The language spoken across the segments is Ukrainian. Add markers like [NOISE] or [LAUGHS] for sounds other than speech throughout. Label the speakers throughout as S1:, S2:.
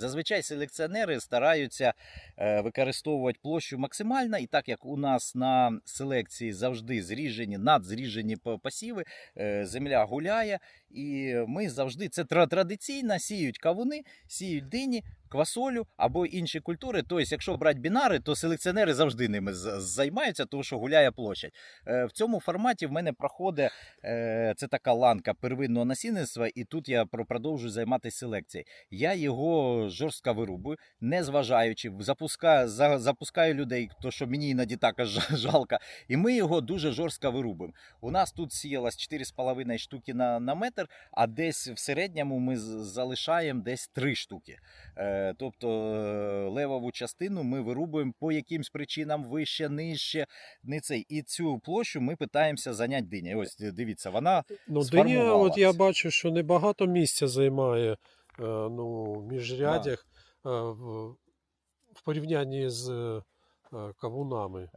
S1: Зазвичай селекціонери стараються е, використовувати площу максимально, і так як у нас на селекції завжди зріжені, надзріжені по- посіви, е, земля гуляє, і ми завжди це традиційно сіють кавуни, сіють дині. Квасолю або інші культури. Тобто, якщо брати бінари, то селекціонери завжди ними займаються, тому що гуляє площадь. Е, В цьому форматі в мене проходить е, це така ланка первинного насінництва, і тут я про- продовжую займатися селекцією. Я його жорстко вирубую, не зважаючи, запускаю, запускаю людей, то що мені іноді також жалко, і ми його дуже жорстко вирубуємо. У нас тут сіялось 4,5 штуки на, на метр, а десь в середньому ми залишаємо десь 3 штуки. Е, Тобто е, левову частину ми вирубуємо по якимсь причинам вище, нижче. Не цей. І цю площу ми питаємося зайняти диня. Ось дивіться, вона
S2: Ну, диня, от я бачу, що небагато місця займає е, ну, в міжрядях е, в, порівнянні з кавунами.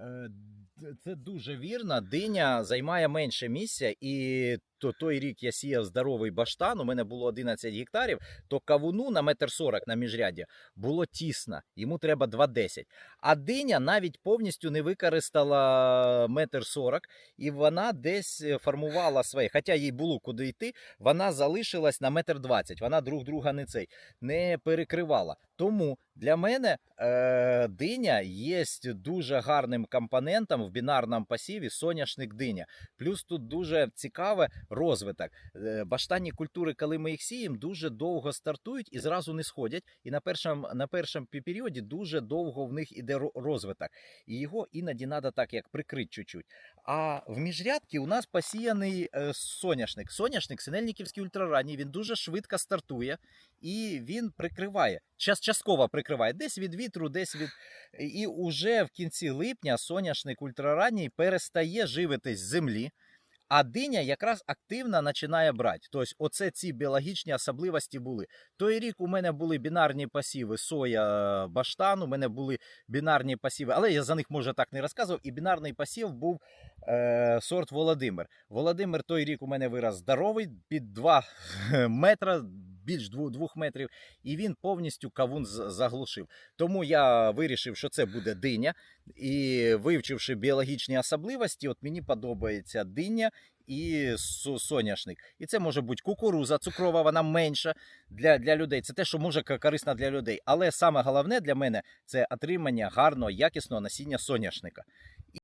S1: Це дуже вірно. Диня займає менше місця, і то той рік я сіяв здоровий баштан. У мене було 11 гектарів. То кавуну на метр сорок на міжряді було тісно. Йому треба 2,10. А диня навіть повністю не використала метр сорок, і вона десь е, формувала своє. Хоча їй було куди йти, вона залишилась на метр двадцять. Вона друг друга не цей не перекривала. Тому для мене е, диня є дуже гарним компонентом в бінарному посіві соняшник диня. Плюс тут дуже цікаве розвиток. Е, Баштанні культури, коли ми їх сіємо, дуже довго стартують і зразу не сходять. І на першому, на першому періоді дуже довго в них іде розвиток. І його іноді треба так як прикрити чуть-чуть. А в міжрядки у нас посіяний е, соняшник. Соняшник синельниківський ультраранній, він дуже швидко стартує і він прикриває. Час частково прикриває десь від вітру, десь від. І уже в кінці липня соняшник ультраранній перестає живитись з землі. А диня якраз активно починає брати. Тобто, оце ці біологічні особливості були. Той рік у мене були бінарні посіви соя баштан, у мене були бінарні посіви, але я за них може так не розказував. І бінарний посів був е, сорт Володимир. Володимир той рік у мене вираз здоровий під 2 [LAUGHS] метра, більш 2 метрів, і він повністю кавун заглушив. Тому я вирішив, що це буде диня. І вивчивши біологічні особливості, от мені подобається диня і соняшник. І це може бути кукуруза цукрова, вона менша для, для людей. Це те, що може корисно для людей. Але саме головне для мене це отримання гарного, якісного насіння соняшника.